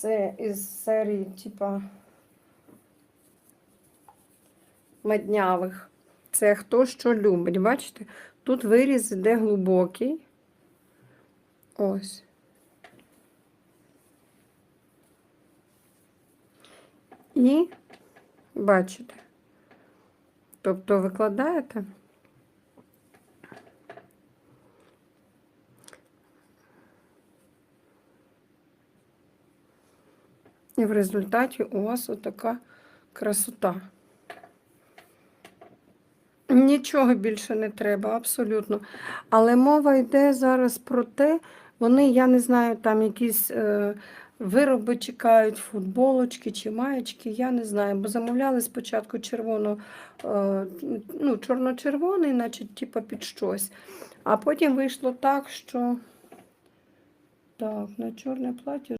Це із серії, типа маднявих. Це хто що любить. Бачите? Тут виріз іде глибокий. Ось. І бачите. Тобто викладаєте. І в результаті у вас отака красота. Нічого більше не треба, абсолютно. Але мова йде зараз про те, вони, я не знаю, там якісь е, вироби чекають, футболочки чи маєчки, я не знаю, бо замовляли спочатку червоно, е, ну, чорно-червоний, значить, типу під щось. А потім вийшло так, що так, на чорне плаття